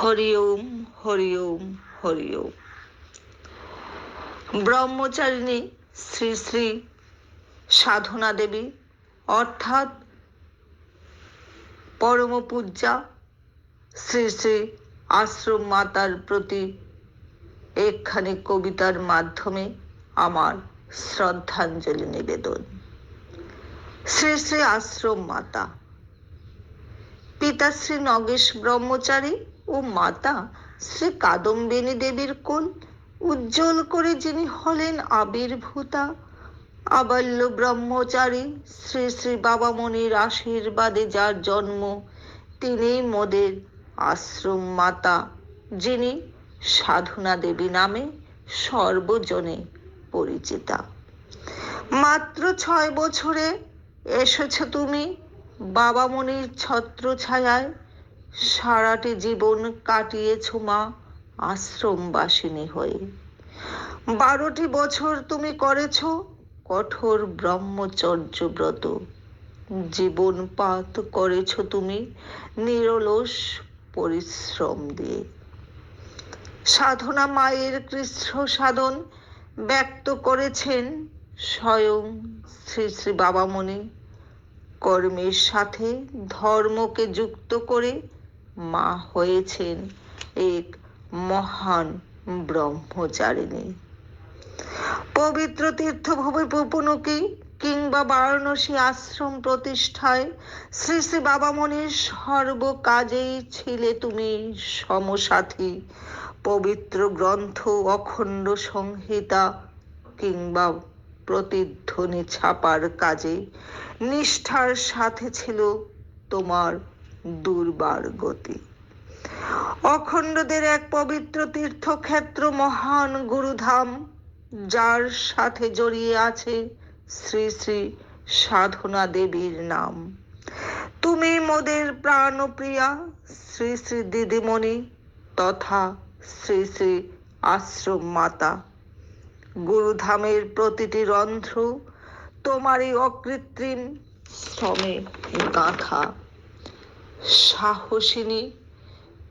হরি ওম হরি ওম হরি ওম ব্রহ্মচারিণী শ্রী শ্রী সাধনা দেবী, অর্থাৎ পরম পূজ্যা শ্রী শ্রী আশ্রম মাতার প্রতি একখানি কবিতার মাধ্যমে আমার শ্রদ্ধাঞ্জলি নিবেদন। শ্রী শ্রী আশ্রম মাতা, পিতাশ্রী নগেশ ব্রহ্মচারী ও মাতা শ্রী কাদম্বিনী দেবীর কোল উজ্জ্বল করে যিনি হলেন আবির্ভূতা। আবাল্য ব্রহ্মচারী শ্রী শ্রী বাবা বাবামণির আশীর্বাদে যার জন্ম তিনি মোদের আশ্রম মাতা, যিনি সাধনা দেবী নামে সর্বজনে পরিচিতা। মাত্র ছয় বছরে এসেছ তুমি বাবামণির ছত্র ছায়ায় সারাটি জীবন কাটিয়েছ মা আশ্রমবাসিনী হয়ে। বারোটি বছর তুমি করেছ কঠোর ব্রহ্মচর্য ব্রত জীবন পাত করেছ তুমি নিরলস পরিশ্রম দিয়ে। সাধনা মায়ের কৃষ্ণ সাধন ব্যক্ত করেছেন স্বয়ং শ্রী শ্রী বাবামণি। কর্মের সাথে ধর্মকে যুক্ত করে মা হয়েছেন এক মহান ব্রহ্মচারিণী। পবিত্র তীর্থভূমি পুপুনুকি কিংবা বারাণসী আশ্রম প্রতিষ্ঠায় শ্রী শ্রী বাবা বাবামণির সর্ব কাজেই ছিলে তুমি সমসাথী। পবিত্র গ্রন্থ, অখণ্ড সংহিতা কিংবা প্রতিধ্বনি ছাপার কাজে নিষ্ঠার সাথে ছিল তোমার দুর্বার গতি। অখণ্ডদের এক পবিত্র তীর্থক্ষেত্র মহান গুরুধাম, যার সাথে জড়িয়ে আছে শ্রী শ্রী সাধনা দেবীর নাম। তুমি মোদের প্রাণপ্রিয়া, শ্রী শ্রী দিদিমণি, তথা শ্রী শ্রী আশ্রম মাতা। গুরুধামের প্রতিটি রন্ধ্র তোমারই অকৃত্রিম শ্রমে গাঁথা। সাহসিনী,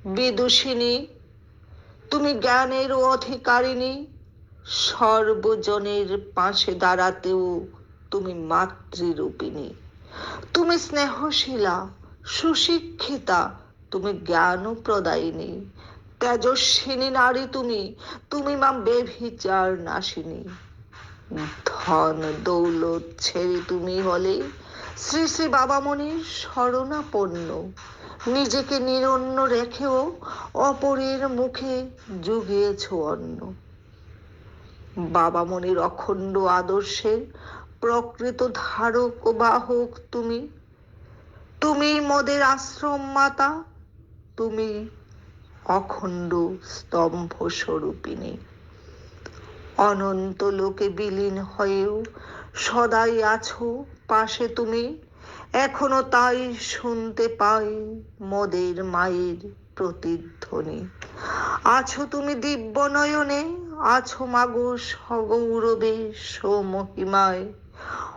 বিদুষিনী, তুমি জ্ঞানের অধিকারিণী, সর্বজনের পাশে দাঁড়াতেও তুমি মাতৃরূপিণী। তুমি স্নেহশীলা, সুশিক্ষিতা, তুমি জ্ঞান প্রদায়িনী তেজস্বিনী নারী তুমি তুমি মা বেভিচার নাশিনী ধন দৌলত ছেড়ে তুমি হলে, শ্রী শ্রী বাবামণির শরণাপন্ন। নিজেকে নিরন্ন রেখেও অপরের মুখে জুগিয়েছ অন্ন। বাবামণির অখণ্ড আদর্শের প্রকৃত ধারক ও বাহক তুমি। তুমি মোদের আশ্রম মাতা, তুমি অখণ্ড স্তম্ভ স্বরূপিণী অনন্ত লোকে বিলীন হয়েও সদাই আছো পাশে তুমি, এখনও তাই শুনতে পাই মদের মায়ের প্রতিধ্বনি। আছো তুমি দিব্য নয়নে আছো মাগো সগৌরবে সমহিমায়।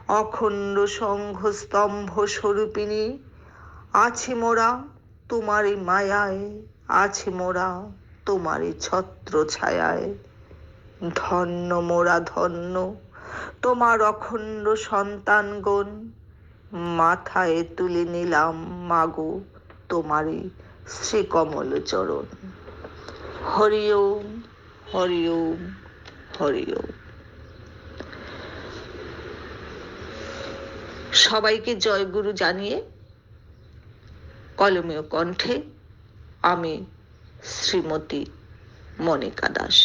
অখণ্ড সংঘ স্তম্ভ স্বরূপিণী আছি মোরা তোমারই মায়ায় আছি মোরা তোমারই ছত্র ছায়ায়। ধন্য মোরা, ধন্য তোমার অখণ্ড সন্তানগণ। মাথায় তুলে নিলাম মাগো তোমারই শ্রীকমল চরণ। হরি ওম হরি ওম হরি ওম সবাইকে জয়গুরু জানিয়ে কলমীয় কণ্ঠে আমি শ্রীমতী মনিকা দাস।